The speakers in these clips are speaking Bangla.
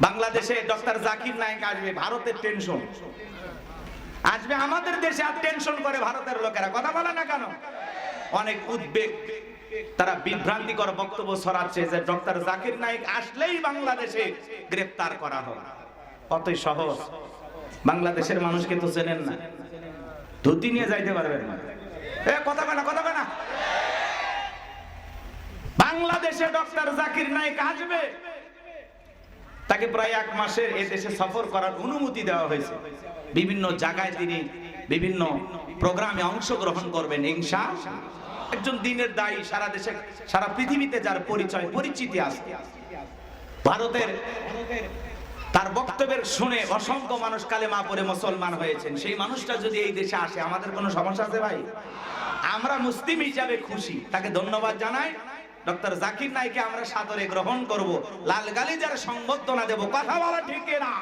বাংলাদেশে ডক্টর জাকির নায়ক আসবে, ভারতের টেনশন আসবে আমাদের দেশে আর টেনশন করে ভারতের লোকেরা। কথা বলে না কেন? অনেক উদ্বেগ। তারা বিভ্রান্তিকর বক্তব্য ছড়াচ্ছে যে ডক্টর জাকির নায়ক আসলেই বাংলাদেশে গ্রেফতার করা হবে অতই সহজ। বাংলাদেশের মানুষকে তো চেনেন না। ধুতি নিয়ে যাইতে পারবেন না। এ, কথা না কথা না। বাংলাদেশে ডক্টর জাকির নায়ক আসবে। তাকে প্রায় এক মাসের এ দেশে সফর করার অনুমতি দেওয়া হয়েছে। বিভিন্ন জায়গায় তিনি বিভিন্ন প্রোগ্রামে অংশগ্রহণ করবেন, ইনশা একজন দিনের দায়ী সারা দেশে, সারা পৃথিবীতে যার পরিচয়, পরিচিতি আছে। ভারতের তার বক্তব্যের শুনে অসংখ্য মানুষ কালেমা পরে মুসলমান হয়েছেন। সেই মানুষটা যদি এই দেশে আসে, আমাদের কোনো সমস্যা আছে ভাই? আমরা মুসলিম হিসাবে খুশি। তাকে ধন্যবাদ জানাই। ডক্টর জাকির নাইকে আমরা সাদরে গ্রহণ করব। লাল গালিজার সংবর্ধনা দেব। কথা বলা ঠিক না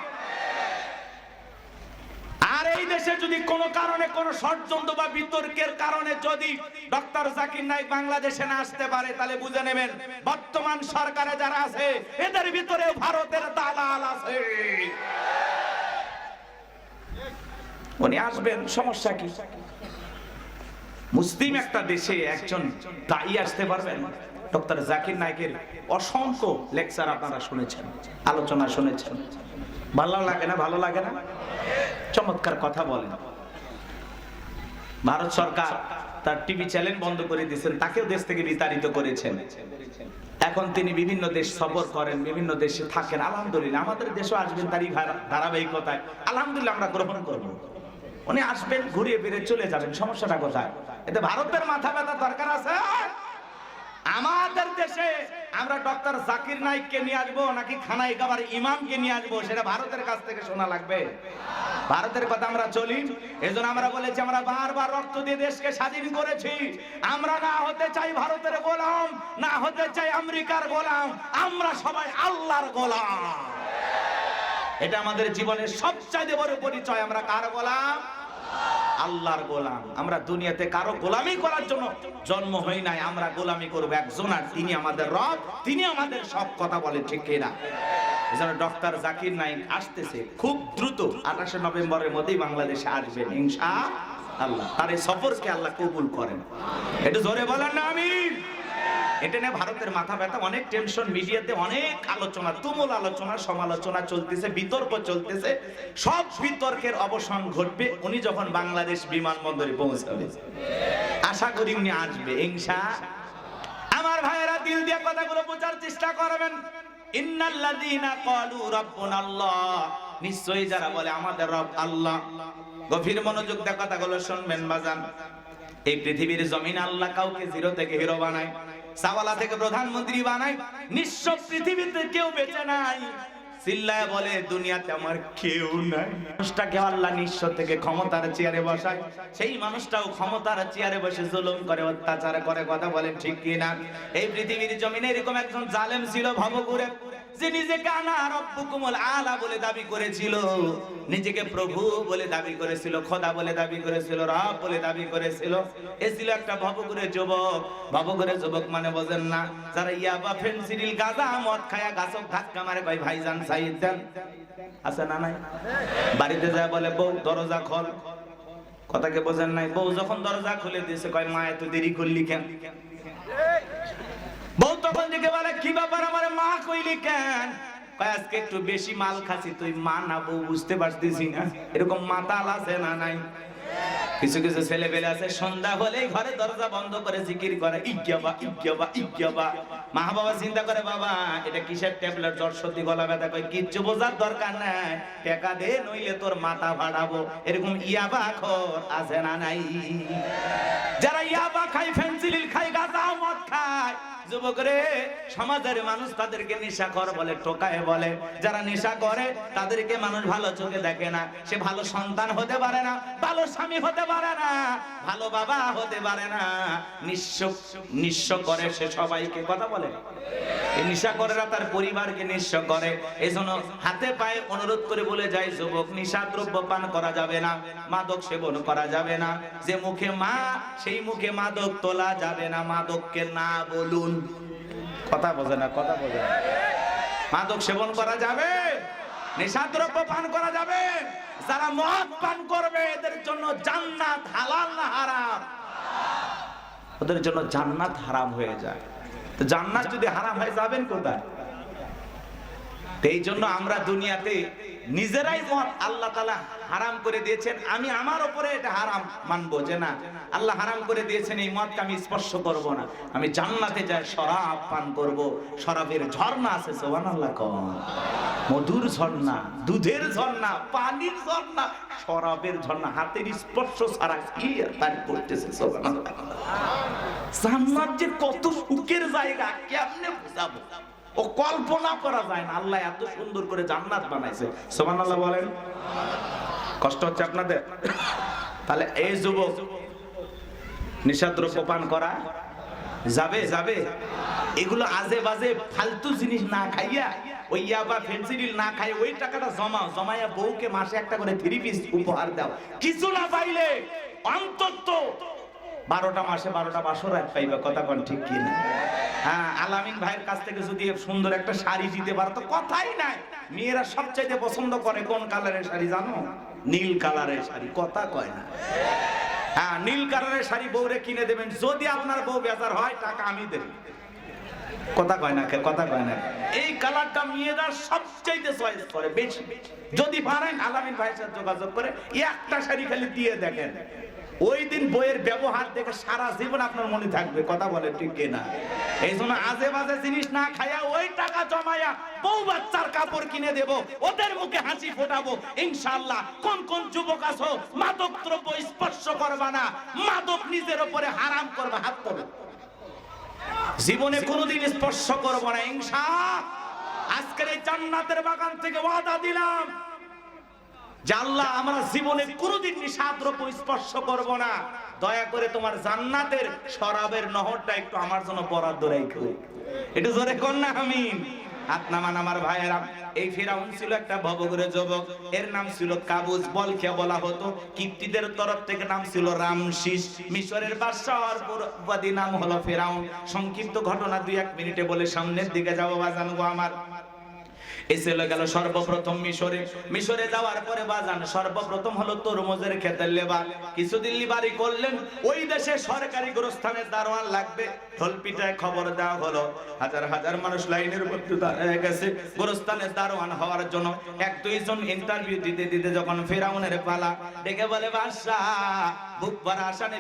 আর এই দেশে যদি কোনো কারণে, কোনো ষড়যন্ত্র বা বিতর্কের কারণে যদি ডক্টর জাকির নাইক বাংলাদেশে না আসতে পারে, তাহলে বুঝে নেবেন, বর্তমান সরকারে যারা আছে, এদের ভিতরে ভারতের দালাল আছে। উনি আসবেন, সমস্যা কি? মুসলিম একটা দেশে একজন দায়ী আসতে পারবেন? ডক্টর জাকির নায়কের অসংখ্য লেকচার আপনারা শুনেছেন, আলোচনা শুনেছেন। ভালো লাগে না, ভালো লাগে না? চমৎকার কথা বলেন। ভারত সরকার তার টিভি চ্যানেল বন্ধ করে দিয়েছেন, তাকেও দেশ থেকে বিতাড়িত করেছেন। এখন তিনি বিভিন্ন দেশ সফর করেন, বিভিন্ন দেশে থাকেন। আলহামদুলিল্লাহ, আমাদের দেশও আসবেন তারই ধারাবাহিকতায়। আলহামদুলিল্লাহ, আমরা গ্রহণ করব। উনি আসবেন, ঘুরিয়ে ফিরে চলে যাবেন, সমস্যাটা কোথায়? এতে ভারতের মাথা ব্যথা দরকার আছে? আমাদের দেশে আমরা ডক্টর জাকির নাইককে নিয়ে আসব, নাকি খানাই কাবার ইমামকে নিয়ে আসব, সেটা ভারতের কাছ থেকে শোনা লাগবে। ভারতের কথা আমরা চলি। এজন্য আমরা বলেছি, আমরা বারবার রক্ত দিয়ে দেশকে স্বাধীন করেছি। আমরা না হতে চাই ভারতের গোলাম, না হতে চাই আমেরিকার গোলাম, আমরা সবাই আল্লাহর গোলাম। এটা আমাদের জীবনের সবচাইতে বড় পরিচয়, আমরা কার গোলাম? আল্লাহর গোলাম। আমরা দুনিয়াতে কারও গোলামি করার জন্য জন্ম হই নাই, আমরা গোলামি করব একজন আর তিনি আমাদের রব, তিনি আমাদের সব কথা বলে ঠিক কিনা? ডক্টর জাকির নাইক আসতেছে, খুব দ্রুত আঠাশে নভেম্বরের মধ্যেই বাংলাদেশে আসবেন, ইনশা আল্লাহ। তার এই সফরকে আল্লাহ কবুল করেন। একটু জোরে বলেন না আমি এটা নিয়ে ভারতের মাথা ব্যথা, অনেক টেনশন মিডিয়াতে অনেক আলোচনা, তুমুল আলোচনা, সমালোচনা চলতেছে, বিতর্ক চলতেছে। সব বিতর্কের অবসান ঘটবে উনি যখন বাংলাদেশ বিমানবন্দরে পৌঁছাবে। আশা করি উনি আসবে, ইনশা। আমার ভাইয়েরা, দিল দিয়ে কথাগুলো বোঝার চেষ্টা করবেন। ইন্নাল্লাযীনা ক্বালু রাব্বুনাল্লাহ। নিশ্চয়ই যারা বলে, আমাদের রব আল্লাহ। গভীর মনোযোগ দিয়ে কথাগুলো শুনবেন, বাজান। এই পৃথিবীর জমিন আল্লাহ কাউকে জিরো থেকে হিরো বানায়। সাওয়ালা থেকে প্রধানমন্ত্রী বানাই, নিঃস্ব পৃথিবীতে কেউ বেঁচে নাই। চিল্লায় বলে, দুনিয়াতে আমার কেউ নাই। মানুষটাকে আল্লাহ নিঃস্ব থেকে ক্ষমতার চেয়ারে বসায়। সেই মানুষটাও ক্ষমতার চেয়ারে বসে জুলুম করে, অত্যাচার করে, কথা বলেন ঠিক কিনা? এই পৃথিবীর জমিনে এরকম একজন জালেম ছিল ভবঘুরে। যে নিজেকে আনা রব্বুকুমুল আলা বলে দাবি করেছিল, নিজেকে প্রভু বলে দাবি করেছিল, খোদা বলে দাবি করেছিল, রব বলে দাবি করেছিল। এ ছিল একটা ভবঘুরে যুবক। ভবঘুরে যুবক মানে বোঝেন না, যারা ইয়াবা ফেন্সিডিল গাঁজা, মদ খায়া গাছক ধাক্কা মারে ভাই ভাইজান সাইদ দেন। আছে না নাই? বাড়িতে যায় বলে, বউ, দরজা খোল। কথাকে বোঝেন নাই, বউ যখন দরজা খুলে দিয়েছে, কয়, মা, এত দেরি করলি কেন? বলে, কি ব্যাপার আমার মা কইলি কেন? আজকে একটু বেশি মাল তুই মা না বউ বুঝতে পারতেছি না। এরকম মাতাল আছে না নাই? কিছু কিছু ছেলে পেলে আছে, সন্ধ্যা ঘরে দরজা বন্ধ করে জিকির করে ইজ্ঞাবা ইজ্ঞাবা ইজ্ঞাবা মা বাবা চিন্তা করে, বাবা, এটা কিসের ট্যাবলেট? জ্বর, সর্দি, গলা ব্যথা? কই কিচ্ছু বোঝার দরকার নাই। টাকা দে, নইলে তোর মাথা ভাড়াবো এরকম ইয়াবা খোর আছে না নাই? যারা ইয়াবা খায়, ফেন্সিলিল খায়, গাঁজা মদ খায় যুবক সমাজের মানুষ তাদেরকে বলে টোকায় বলে। যারা নেশা করে, তাদেরকে মানুষ ভালো চোখে দেখে না। সে ভালো সন্তান হতে পারে না, ভালো স্বামী হতে পারে না, ভালো বাবা হতে পারে না। করে সে সবাইকে, কথা বলে? তার পরিবারকে নিঃস্ব করে। এই জন্য হাতে পায়ে অনুরোধ করে বলে যায়, যুবক, নিশা দ্রব্য পান করা যাবে না, মাদক সেবন করা যাবে না। যে মুখে মা, সেই মুখে মাদক তোলা যাবে না। মাদককে না বলুন। কথা বোঝে না, কথা বোঝে না। মাদক সেবন করা যাবে, নেশাদ্রব্য পান করা যাবে, যারা মদ পান করবে, এদের জন্য জান্নাত হালাল না হারাম? ওদের জন্য জান্নাত হারাম হয়ে যায়। তো জান্নাত যদি হারাম হয়ে যাবেন কোথায়? এই জন্য আমরা দুনিয়াতে নিজেরাই মত আল্লাহ তালা হারাম করে দিয়েছেন। আমি আমার ওপরে এটা হারাম মানবো যে না। আল্লাহ হারাম করে দিয়েছেন এই মদকে আমি স্পর্শ করব না। আমি জান্নাতে যাই, শরাব পান করব। শরাবের ঝর্ণা আছে সোহান আল্লাহ মধুর ঝর্ণা, দুধের ঝর্ণা, পানির ঝর্ণা, শরাবের ঝর্ণা, হাতের স্পর্শ ছাড়া কি তার করতেছে সোহান জান্নাত যে কত সুখের জায়গা, কেমনে বুঝাবো? ও কল্পনা করা যায় না। আল্লাহ এত সুন্দর করে জান্নাত বানাইছে। সোমান আল্লাহ বলেন। কষ্ট হচ্ছে আপনাদের? তাহলে এই যুবক নিশাদ্রব্য পান করা যাবে যাবে। এগুলো আজে বাজে ফালতু জিনিস না খাইয়া, ওই ইয়াবা ফেন্সিডিল না খাই, ওই টাকাটা জমাও জমাইয়া বউকে মাসে একটা করে থ্রি পিস উপহার দাও। কিছু না পাইলে অন্তত বারোটা মাসে বারোটা বাসর রাত পাইবে, কথা কন ঠিক কি না হ্যাঁ আলামিন ভাইয়ের কাছ থেকে যদি সুন্দর একটা শাড়ি দিতে পারো, তো কথাই নাই। মেয়েরা সবচাইতে পছন্দ করে কোন কালারের শাড়ি জানো? নীল কালারের শাড়ি, কথা কয় না। হ্যাঁ নীল কালারের শাড়ি বউরে কিনে দেবেন, যদি আপনার বউ বেজার হয়, টাকা আমি দেব। কথা কয় না কথা কয় না। এই কালারটা মেয়েরা সবচাইতে চয়েস করে, বেশি। যদি পারেন, আলামিন ভাইয়ের সাথে যোগাযোগ করে, একটা শাড়ি খালি দিয়ে দেখেন। ওই দিন বইয়ের ব্যবহার দেখে সারা জীবন আপনার মনে থাকবে কথা বলে ঠিক কিনা? এই জন্য আজে বাজে জিনিস না খায়া ওই টাকা জমায়া বউ বাচ্চার কাপড় কিনে দেব ওদের মুখে হাসি ফোটাবো ইনশাআল্লাহ কোন কোন যুবক আছো মাদক দ্রব্য স্পর্শ করবা না মাদক নিজের উপরে হারাম করবা হাত তোলো। জীবনে কোনোদিন স্পর্শ করব না ইনশা আজকের এই জান্নাতের বাগান থেকে ওয়াদা দিলাম। আল্লাহ আমরা জীবনে কোনোদিন নিষাদ্রব্য স্পর্শ করব না। দয়া করে তোমার জান্নাতের শরাবের নহরটা একটু আমার জন্য বরাদ্দ রেখো। একটু জোরে কর না, আমিন। সংক্ষিপ্ত ঘটনা দুই এক মিনিটে বলে সামনের দিকে যাব বাজান আমার। এই গেল সর্বপ্রথম মিশরে। মিশরে যাওয়ার পরে বাজান, সর্বপ্রথম হলো তরমুজের কিছুদিন লিবারি করলেন, ওই দেশে সরকারি দারোয়ান লাগবে। ঢোলপিটায় খবর দেওয়া হলো, হাজার হাজার মানুষ লাইনের গেছে। গোরস্থানের দারোয়ান হওয়ার জন্য এক দুইজন ইন্টারভিউ দিতে দিতে যখন ফেরাউনের পালা, ডেকে বলে বাদশাহ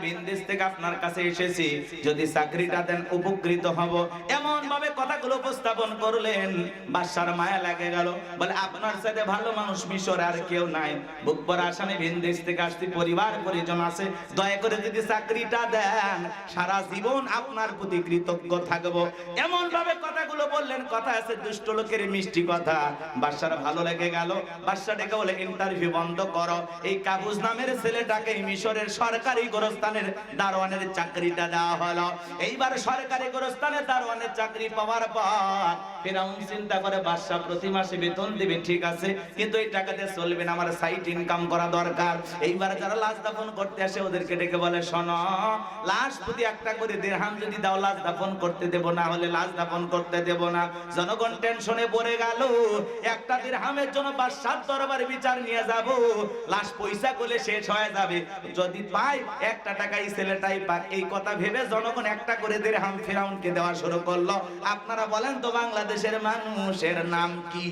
বিন্দেশ থেকে আপনার কাছে এসেছি। যদি চাকরিটা দেন, উপকৃত হব। এমন ভাবে কথাগুলো উপস্থাপন করলেন। বাদশার মায়া লাগে গেল। বলে, আপনার সাথে ভালো মানুষ মিশর আর কেউ নাই। বুক ভরা আসানে বিন্দেশ থেকে আসছি, পরিবার পরিজন আছে। দয়া করে যদি চাকরিটা দেন, সারা জীবন আপনার প্রতি কৃতজ্ঞ থাকব। এমন ভাবে কথাগুলো বললেন। কথা আছে, দুষ্ট লোকের মিষ্টি কথা। বাদশার ভালো লেগে গেল। বাদশা ডেকে বলে, ইন্টারভিউ বন্ধ করো। এই কাবুজ নামের ছেলেটাকে মিশরের সরকারি গোরস্থানের দারোয়ানের চাকরিটা দেওয়া হলো। এইবার সরকারি গোরস্থানের দারোয়ানের চাকরি পাওয়ার পর ফেরাউন চিন্তা করে, বাদশা প্রতি মাসে বেতন দিবে ঠিক আছে? কিন্তু এই টাকাতে চলবে না, আমার সাইট ইনকাম করা দরকার। এইবার যারা লাশ দাফন করতে আসে, ওদেরকে ডেকে বলে, শোনো, লাশ প্রতি একটা করে দেড়হাম যদি দাও, লাশ দাফন করতে দেব না, হলে লাশ দাফন করতে দেব না। জনগণ টেনশনে পড়ে গেল, একটা দিরহামের জন্য বাদশার দরবারে বিচার নিয়ে যাব। লাশ পয়সা করলে শেষ হয়ে যাবে। যদি পাই, একটা টাকা টাকাই ছেলেটাই পাক এই কথা ভেবে জনগণ একটা করে দিরহাম ফেরাউনকে দেওয়া শুরু করল। আপনারা বলেন তো, বাংলাদেশের মানুষের নাম কি